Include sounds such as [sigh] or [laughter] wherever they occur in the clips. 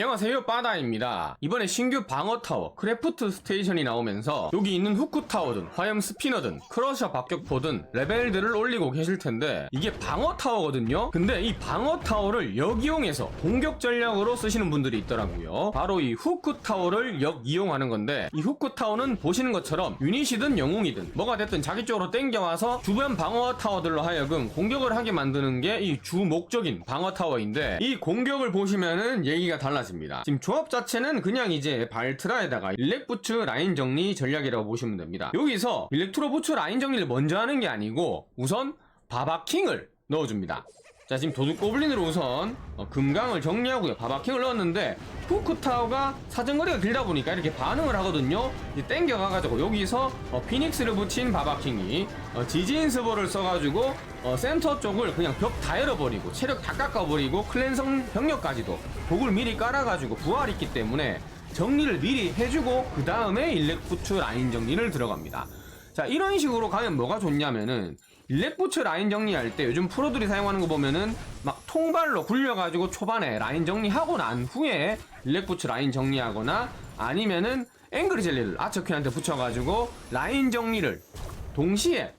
안녕하세요 빠다입니다. 이번에 신규 방어타워 크래프트 스테이션이 나오면서 여기 있는 후크타워든 화염 스피너든 크러셔 박격포든 레벨들을 올리고 계실 텐데 이게 방어타워거든요? 근데 이 방어타워를 역이용해서 공격 전략으로 쓰시는 분들이 있더라고요. 바로 이 후크타워를 역이용하는 건데 이 후크타워는 보시는 것처럼 유닛이든 영웅이든 뭐가 됐든 자기 쪽으로 땡겨와서 주변 방어타워들로 하여금 공격을 하게 만드는 게 이 주 목적인 방어타워인데 이 공격을 보시면은 얘기가 달라 집니다. 지금 조합 자체는 그냥 이제 발트라에다가 일렉부츠 라인 정리 전략이라고 보시면 됩니다. 여기서 일렉트로부츠 라인 정리를 먼저 하는 게 아니고 우선 바바킹을 넣어줍니다. 자 지금 도둑 고블린으로 우선 어, 금강을 정리하고요. 바바킹을 넣었는데 후크타워가 사정거리가 길다 보니까 이렇게 반응을 하거든요. 이제 땡겨가가지고 여기서 어, 피닉스를 붙인 바바킹이 어, 지진스볼을 써가지고 어, 센터 쪽을 그냥 벽 다 열어버리고 체력 다 깎아버리고 클랜성 병력까지도 독을 미리 깔아가지고 부활이 있기 때문에 정리를 미리 해주고 그 다음에 일렉부츠 라인 정리를 들어갑니다. 자 이런 식으로 가면 뭐가 좋냐면은 일렉부츠 라인 정리할 때 요즘 프로들이 사용하는 거 보면은 막 통발로 굴려가지고 초반에 라인 정리하고 난 후에 일렉부츠 라인 정리하거나 아니면은 앵그리 젤리를 아처퀸한테 붙여가지고 라인 정리를 동시에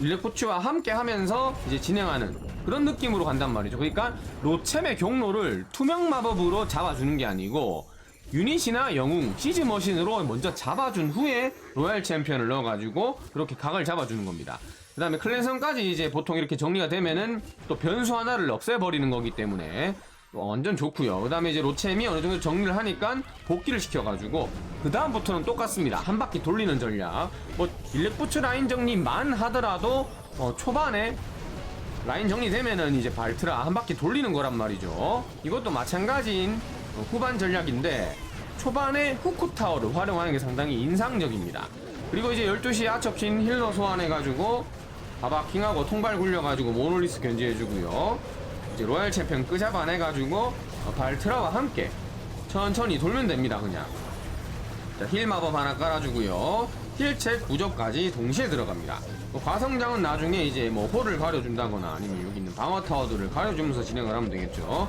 일렉부츠와 함께 하면서 이제 진행하는 그런 느낌으로 간단 말이죠. 그러니까 로챔의 경로를 투명 마법으로 잡아주는 게 아니고 유닛이나 영웅, 시즈 머신으로 먼저 잡아준 후에 로얄 챔피언을 넣어가지고 그렇게 각을 잡아주는 겁니다. 그 다음에 클랜성까지 이제 보통 이렇게 정리가 되면은 또 변수 하나를 없애버리는 거기 때문에 완전 좋고요. 그 다음에 이제 로챔이 어느 정도 정리를 하니까 복귀를 시켜가지고 그 다음부터는 똑같습니다. 한 바퀴 돌리는 전략. 뭐 일렉부츠 라인 정리만 하더라도 어, 초반에 라인 정리되면은 이제 발트라 한 바퀴 돌리는 거란 말이죠. 이것도 마찬가지인 어, 후반 전략인데 초반에 후쿠 타워를 활용하는 게 상당히 인상적입니다. 그리고 이제 12시 아처킨 힐러 소환해가지고 바바킹하고 통발 굴려가지고 모놀리스 견제해주고요. 이제 로얄 챔피언 끄잡아 내가지고 어, 발트라와 함께 천천히 돌면 됩니다 그냥. 자, 힐 마법 하나 깔아주고요. 힐책 부적까지 동시에 들어갑니다. 뭐 과성장은 나중에 이제 뭐 홀을 가려준다거나 아니면 여기 있는 방어 타워들을 가려주면서 진행을 하면 되겠죠.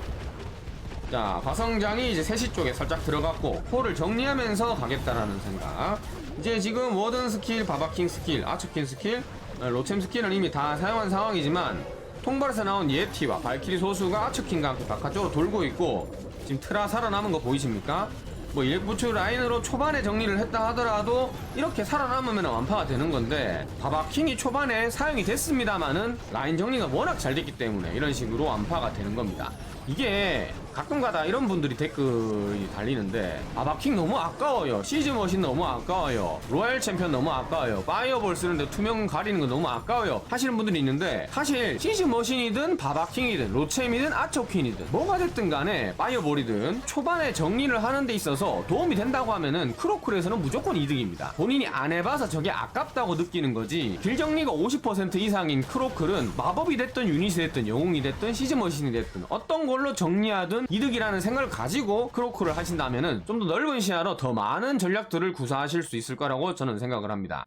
자 과성장이 이제 3시 쪽에 살짝 들어갔고 홀을 정리하면서 가겠다라는 생각. 이제 지금 워든 스킬, 바바킹 스킬, 아처킨 스킬, 어, 로챔 스킬은 이미 다 사용한 상황이지만 통발에서 나온 예티와 발키리 소수가 아처킨과 함께 바깥쪽으로 돌고 있고 지금 트라 살아남은 거 보이십니까? 뭐 일렉부츠 라인으로 초반에 정리를 했다 하더라도 이렇게 살아남으면 완파가 되는 건데 바바킹이 초반에 사용이 됐습니다만은 라인 정리가 워낙 잘 됐기 때문에 이런 식으로 완파가 되는 겁니다. 이게 가끔가다 이런 분들이 댓글이 달리는데 바바킹 너무 아까워요. 시즈 머신 너무 아까워요. 로얄 챔피언 너무 아까워요. 파이어볼 쓰는데 투명 가리는 거 너무 아까워요. 하시는 분들이 있는데 사실 시즈 머신이든 바바킹이든 로챔이든 아처퀸이든 뭐가 됐든 간에 파이어볼이든 초반에 정리를 하는 데 있어서 도움이 된다고 하면은 크로쿨에서는 무조건 이득입니다. 본인이 안 해봐서 저게 아깝다고 느끼는 거지 길 정리가 50% 이상인 크로클은 마법이 됐든 유닛이 됐든 영웅이 됐든 시즈 머신이 됐든 어떤 걸로 정리하든 이득이라는 생각을 가지고 크로크를 하신다면은 좀 더 넓은 시야로 더 많은 전략들을 구사하실 수 있을 거라고 저는 생각을 합니다.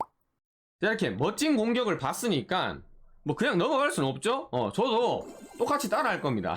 자, 이렇게 멋진 공격을 봤으니까 뭐 그냥 넘어갈 수는 없죠? 어, 저도 똑같이 따라 할 겁니다.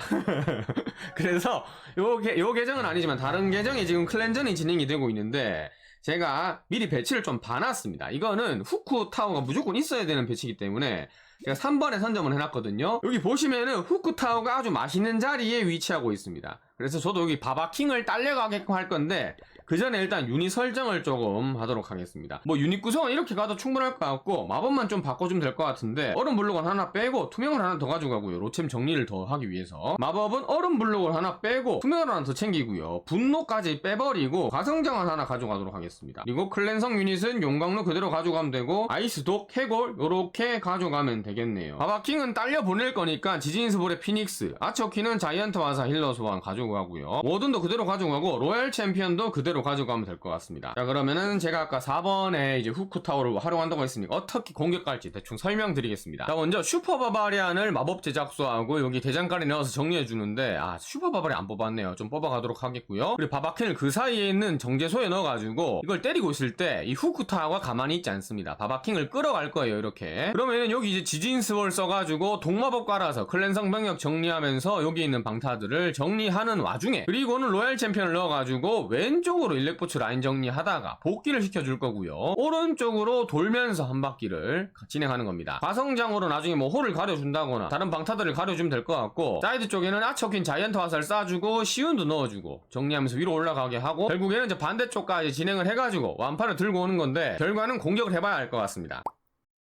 [laughs] 그래서 요, 계- 요 계정은 아니지만 다른 계정에 지금 클랜전이 진행이 되고 있는데 제가 미리 배치를 좀 봐놨습니다. 이거는 후쿠 타워가 무조건 있어야 되는 배치이기 때문에 제가 3번에 선점을 해놨거든요. 여기 보시면은 후쿠 타워가 아주 맛있는 자리에 위치하고 있습니다. 그래서 저도 여기 바바킹을 딸려가게끔 할 건데 그 전에 일단 유닛 설정을 조금 하도록 하겠습니다. 뭐 유닛 구성은 이렇게 가도 충분할 것 같고 마법만 좀 바꿔주면 될 것 같은데 얼음 블록은 하나 빼고 투명을 하나 더 가져가고요. 로챔 정리를 더 하기 위해서 마법은 얼음 블록을 하나 빼고 투명을 하나 더 챙기고요. 분노까지 빼버리고 과성장을 하나 가져가도록 하겠습니다. 그리고 클랜성 유닛은 용광로 그대로 가져가면 되고 아이스독, 해골 요렇게 가져가면 되겠네요. 바바킹은 딸려 보낼 거니까 지진스볼의 피닉스, 아처키는 자이언트 와사 힐러 소환 가져가고요. 워든도 그대로 가져가고 로얄 챔피언도 그대로 가져가면 될 것 같습니다. 자 그러면은 제가 아까 4번에 이제 후쿠 타워를 활용한다고 했으니까 어떻게 공격할지 대충 설명드리겠습니다. 자 먼저 슈퍼 바바리안을 마법 제작소하고 여기 대장간에 넣어서 정리해 주는데 아 슈퍼 바바리 안 뽑았네요. 좀 뽑아가도록 하겠고요. 그리고 바바캔을 그 사이에 있는 정제소에 넣어가지고 이걸 때리고 있을 때 이 후쿠 타워가 가만히 있지 않습니다. 바바킹을 끌어갈 거예요 이렇게. 그러면은 여기 이제 지진 스월 써가지고 동마법 깔아서 클랜성 병력 정리하면서 여기 있는 방타들을 정리하는 하는 와중에 그리고는 로얄 챔피언을 넣어가지고 왼쪽으로 일렉포츠 라인 정리하다가 복귀를 시켜줄 거고요. 오른쪽으로 돌면서 한 바퀴를 진행하는 겁니다. 과성장으로 나중에 뭐 홀을 가려준다거나 다른 방타들을 가려주면 될 것 같고 사이드 쪽에는 아처킨 자이언트 화살 쏴주고 시운도 넣어주고 정리하면서 위로 올라가게 하고 결국에는 이제 반대쪽까지 진행을 해가지고 완판을 들고 오는 건데 결과는 공격을 해봐야 할것 같습니다.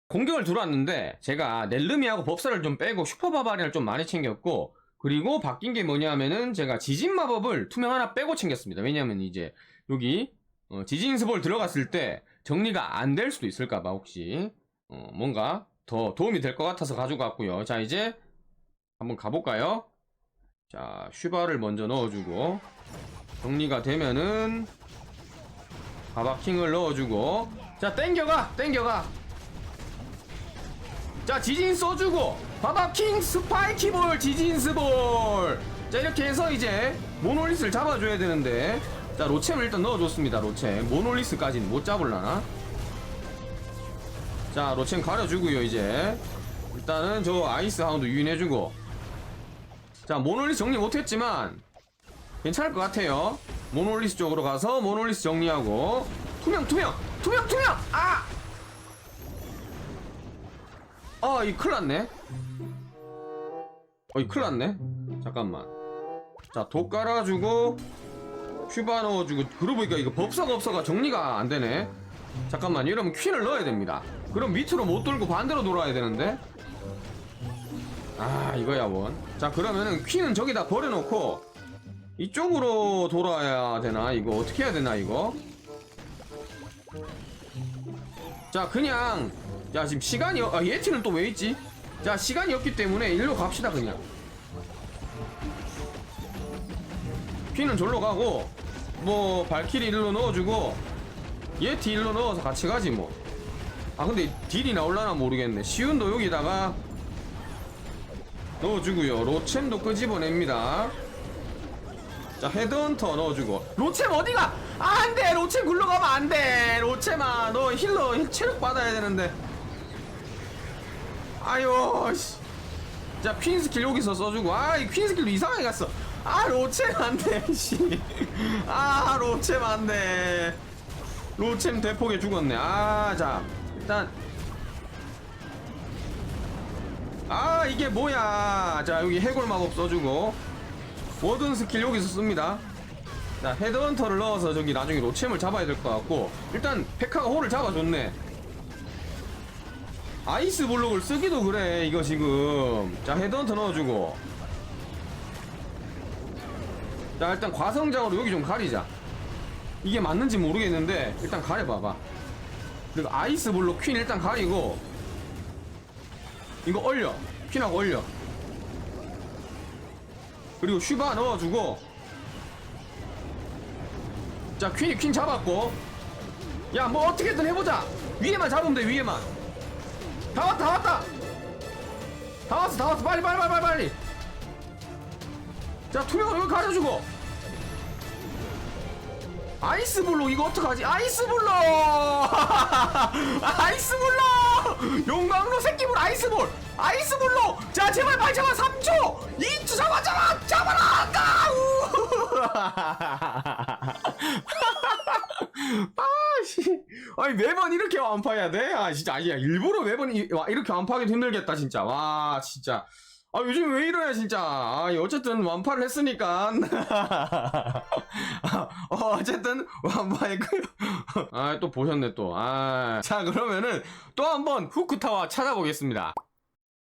공격을 들어왔는데 제가 넬르미하고 법사를 좀 빼고 슈퍼바바리를 좀 많이 챙겼고 그리고 바뀐 게 뭐냐면은 제가 지진 마법을 투명 하나 빼고 챙겼습니다. 왜냐면 이제 여기 어, 지진 스볼 들어갔을 때 정리가 안 될 수도 있을까봐 혹시 어, 뭔가 더 도움이 될 것 같아서 가지고 왔고요. 자 이제 한번 가볼까요? 자 슈바를 먼저 넣어주고 정리가 되면은 바바킹을 넣어주고 자 땡겨가 땡겨가 자 지진 써주고. 바바킹 스파이키 볼 지진스 볼. 자 이렇게 해서 이제 모놀리스를 잡아줘야 되는데. 자 로챔을 일단 넣어줬습니다 로챔. 모놀리스까지는 못 잡을라나? 자 로챔 가려주고요 이제. 일단은 저 아이스 하운드 유인해주고. 자 모놀리스 정리 못했지만 괜찮을 것 같아요. 모놀리스 쪽으로 가서 모놀리스 정리하고. 투명 투명 투명 투명! 아! 아, 이 큰일 났네. 어, 이 큰일 났네. 잠깐만. 자, 독 깔아주고, 큐바 넣어주고, 그러고 보니까 이거 법사가 없어가 정리가 안 되네. 잠깐만, 이러면 퀸을 넣어야 됩니다. 그럼 밑으로 못 돌고 반대로 돌아야 되는데. 아, 이거야, 원. 자, 그러면은 퀸은 저기다 버려놓고, 이쪽으로 돌아야 되나? 이거 어떻게 해야 되나, 이거? 자, 그냥, 자, 지금 시간이, 어, 아, 예티는 또 왜 있지? 자, 시간이 없기 때문에 일로 갑시다, 그냥. 퀸은 절로 가고, 뭐, 발키리 일로 넣어주고, 예티 일로 넣어서 같이 가지, 뭐. 아, 근데 딜이 나올라나 모르겠네. 시운도 여기다가 넣어주고요. 로챔도 끄집어냅니다. 자, 헤드헌터 넣어주고. 로챔 어디가? 아, 안 돼! 로챔 굴러가면 안 돼! 로챔아, 너 힐러, 힐- 체력 받아야 되는데. 아유, 씨. 자, 퀸 스킬 여기서 써주고. 아, 이 퀸 스킬도 이상하게 갔어. 아, 로챔 안 돼, 씨. 아, 로챔 안 돼. 로챔 대폭에 죽었네. 아, 자, 일단. 아, 이게 뭐야. 자, 여기 해골 마법 써주고. 워든 스킬 여기서 씁니다. 자, 헤드헌터를 넣어서 저기 나중에 로챔을 잡아야 될 것 같고. 일단, 페카가 홀을 잡아줬네. 아이스 블록을 쓰기도 그래 이거 지금. 자 헤드헌터 넣어주고. 자 일단 과성장으로 여기 좀 가리자. 이게 맞는지 모르겠는데 일단 가려봐봐. 그리고 아이스 블록 퀸 일단 가리고. 이거 얼려. 퀸하고 얼려. 그리고 슈바 넣어주고. 자 퀸이 퀸 잡았고. 야 뭐 어떻게든 해보자. 위에만 잡으면 돼 위에만 다 왔다 다 왔다. 다 왔어 다 왔어. 빨리 빨리 빨리 빨리 빨리. 자 투명을 여기 가려주고. 아이스 블록 이거 어떡하지? 아이스 블록 [laughs] 아이스 블록 용광로 새끼볼 아이스 볼 아이스 블록 자 제발 빨리 잡아 3초! 2초 잡아 잡아! 잡아라! 아까 아 [laughs] [laughs] 씨. 아니 매번 이렇게 완파해야 돼? 아 진짜 아니야. 일부러 매번 이, 와, 이렇게 완파하기 힘들겠다 진짜. 와 진짜. 아 요즘 왜 이러냐 진짜. 아 어쨌든 완파를 했으니까. [laughs] 어, 어쨌든 완파했고요. 아 또 보셨네 또 아 자 그러면은 또 한번 후크타워 찾아보겠습니다.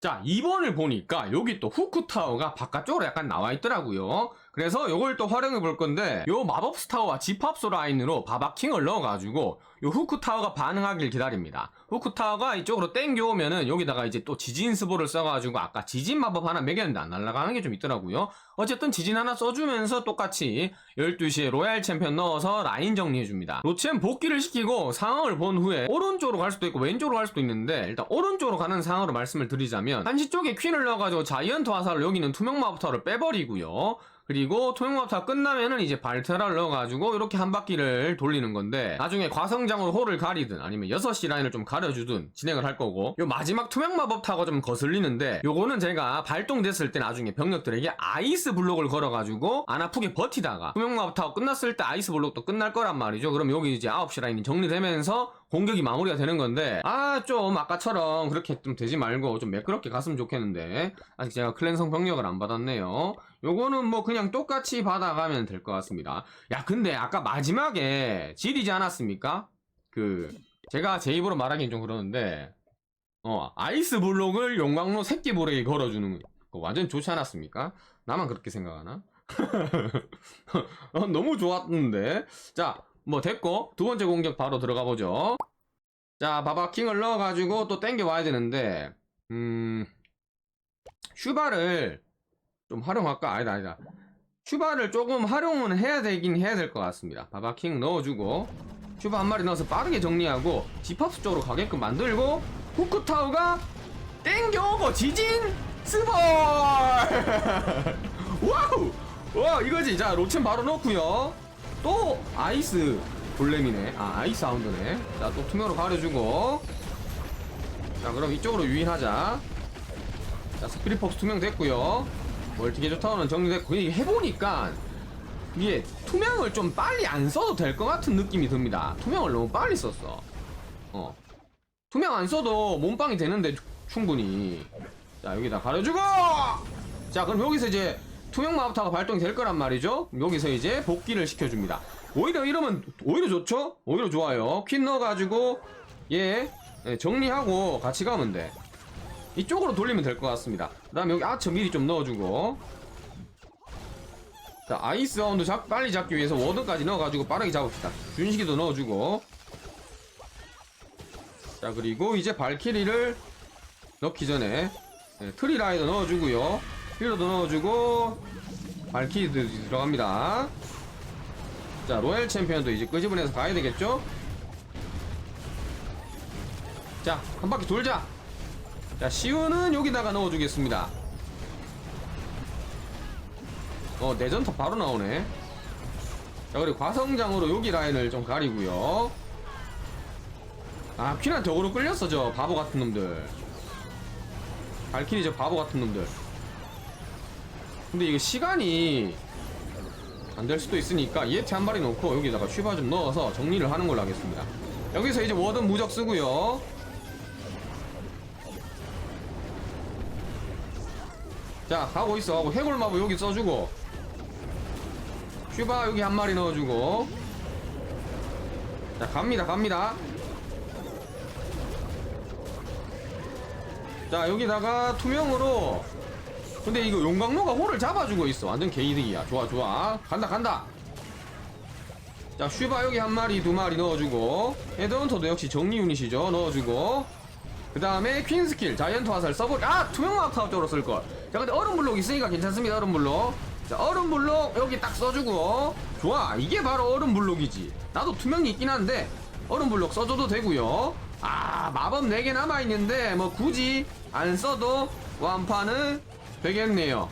자 2번을 보니까 여기 또 후크타워가 바깥쪽으로 약간 나와 있더라고요 그래서 요걸 또 활용해 볼 건데 요 마법스 타워와 집합소 라인으로 바바킹을 넣어가지고 요 후크 타워가 반응하길 기다립니다. 후크 타워가 이쪽으로 땡겨오면은 여기다가 이제 또 지진 스볼을 써가지고 아까 지진 마법 하나 매겼는데 안 날아가는 게 좀 있더라고요. 어쨌든 지진 하나 써주면서 똑같이 12시에 로얄 챔피언 넣어서 라인 정리해줍니다. 로챔 복귀를 시키고 상황을 본 후에 오른쪽으로 갈 수도 있고 왼쪽으로 갈 수도 있는데 일단 오른쪽으로 가는 상황으로 말씀을 드리자면 한시 쪽에 퀸을 넣어가지고 자이언트 화살을 여기는 투명 마법 타워를 빼버리고요. 그리고 토용마타 끝나면은 이제 발테라를 넣어가지고 이렇게 한 바퀴를 돌리는 건데 나중에 과성장으로 홀을 가리든 아니면 6시 라인을 좀 가려주든 진행을 할 거고 요 마지막 투명 마법 타고 좀 거슬리는데 요거는 제가 발동됐을 때 나중에 병력들에게 아이스 블록을 걸어가지고 안 아프게 버티다가 투명 마법 타고 끝났을 때 아이스 블록도 끝날 거란 말이죠. 그럼 여기 이제 9시 라인이 정리되면서 공격이 마무리가 되는 건데 아 좀 아까처럼 그렇게 좀 되지 말고 좀 매끄럽게 갔으면 좋겠는데 아직 제가 클랜성 병력을 안 받았네요 요거는 뭐 그냥 똑같이 받아가면 될 것 같습니다 야 근데 아까 마지막에 지리지 않았습니까? 그 제가 제 입으로 말하긴 좀 그러는데 어 아이스 블록을 용광로 새끼 볼에 걸어주는 거 완전 좋지 않았습니까? 나만 그렇게 생각하나? [laughs] 어, 너무 좋았는데 자 뭐 됐고 두 번째 공격 바로 들어가 보죠. 자 바바킹을 넣어가지고 또 땡겨 와야 되는데 음 슈바를 좀 활용할까? 아니다 아니다. 슈바를 조금 활용은 해야 되긴 해야 될 것 같습니다. 바바킹 넣어주고 슈바 한 마리 넣어서 빠르게 정리하고 집합수 쪽으로 가게끔 만들고 후크타우가 땡겨오고 지진 스볼! [laughs] 와우! 와 이거지. 자 로첸 바로 넣고요 또 아이스 볼렘이네. 아 아이스 하운드네. 자또 투명으로 가려주고. 자 그럼 이쪽으로 유인하자. 자 스피릿폭스 투명 됐고요. 멀티게조 타워는 정리됐고 이게 해보니까 이게 투명을 좀 빨리 안 써도 될 것 같은 느낌이 듭니다. 투명을 너무 빨리 썼어. 어. 투명 안 써도 몸빵이 되는데 추- 충분히. 자 여기다 가려주고! 자 그럼 여기서 이제 투명 마법타가 발동이 될 거란 말이죠. 여기서 이제 복귀를 시켜줍니다. 오히려 이러면 오히려 좋죠? 오히려 좋아요. 퀸 넣어가지고 얘 예, 정리하고 같이 가면 돼. 이쪽으로 돌리면 될 것 같습니다. 그 다음에 여기 아처 미리 좀 넣어주고. 자 아이스 라운드 잡, 빨리 잡기 위해서 워든까지 넣어가지고 빠르게 잡읍시다. 준식이도 넣어주고. 자 그리고 이제 발키리를 넣기 전에 네, 트리 라이더 넣어주고요 힐러도 넣어주고 발키리도 들어갑니다. 자 로얄 챔피언도 이제 끄집어내서 가야 되겠죠? 자 한 바퀴 돌자. 자 시우는 여기다가 넣어주겠습니다. 어 내전터 바로 나오네. 자 그리고 과성장으로 여기 라인을 좀 가리고요. 아 퀸한테 어그로 끌렸어 저 바보 같은 놈들. 발키리 저 바보 같은 놈들 근데 이거 시간이 안 될 수도 있으니까 이에티 한 마리 놓고 여기다가 슈바 좀 넣어서 정리를 하는 걸로 하겠습니다. 여기서 이제 워든 무적 쓰고요. 자 가고 있어. 하고 해골마부 여기 써주고. 슈바 여기 한 마리 넣어주고. 자 갑니다 갑니다. 자 여기다가 투명으로 근데 이거 용광로가 홀을 잡아주고 있어. 완전 개이득이야. 좋아 좋아. 간다 간다. 자 슈바 여기 한 마리 두 마리 넣어주고. 헤드헌터도 역시 정리 유닛이죠. 넣어주고. 그 다음에 퀸 스킬. 자이언트 화살 써볼 아 투명 마카오 쪽으로 쓸걸. 자 근데 얼음 블록 있으니까 괜찮습니다 얼음 블록. 자 얼음 블록 여기 딱 써주고. 좋아. 이게 바로 얼음 블록이지. 나도 투명이 있긴 한데 얼음 블록 써줘도 되고요. 아 마법 4개 남아있는데 뭐 굳이 안 써도 완파는 되겠네요.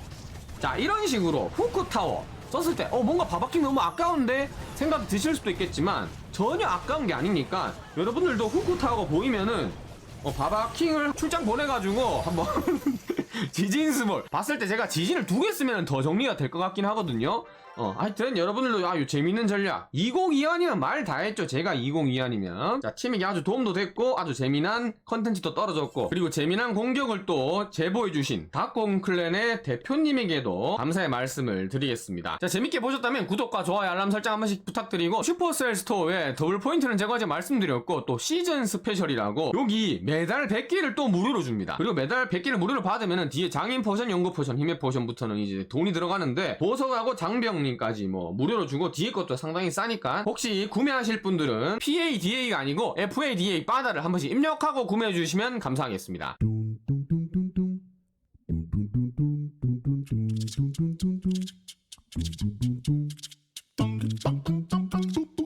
자 이런 식으로 후크 타워 썼을 때 어 뭔가 바바킹 너무 아까운데 생각 드실 수도 있겠지만 전혀 아까운 게 아니니까 여러분들도 후크 타워가 보이면은 어 바바킹을 출장 보내가지고 한번 [laughs] 지진 스몰 봤을 때 제가 지진을 두 개 쓰면 더 정리가 될 것 같긴 하거든요 어 하여튼 여러분들도 아유 재밌는 전략. 2022이면 말 다 했죠. 제가 2022이면. 자 팀에게 아주 도움도 됐고 아주 재미난 컨텐츠도 떨어졌고 그리고 재미난 공격을 또 제보해주신 닥공 클랜의 대표님에게도 감사의 말씀을 드리겠습니다. 자 재밌게 보셨다면 구독과 좋아요 알람 설정 한 번씩 부탁드리고 슈퍼셀 스토어에 더블 포인트는 제가 어제 말씀드렸고 또 시즌 스페셜이라고 여기 매달 100개를 또 무료로 줍니다. 그리고 매달 100개를 무료로 받으면 뒤에 장인 포션, 연구 포션, 힘의 포션부터는 이제 돈이 들어가는데 보석하고 장병 님까지 뭐 무료로 주고 뒤에 것도 상당히 싸니까 혹시 구매하실 분들은 PADA가 아니고 FADA 바다를 한 번씩 입력하고 구매해 주시면 감사하겠습니다.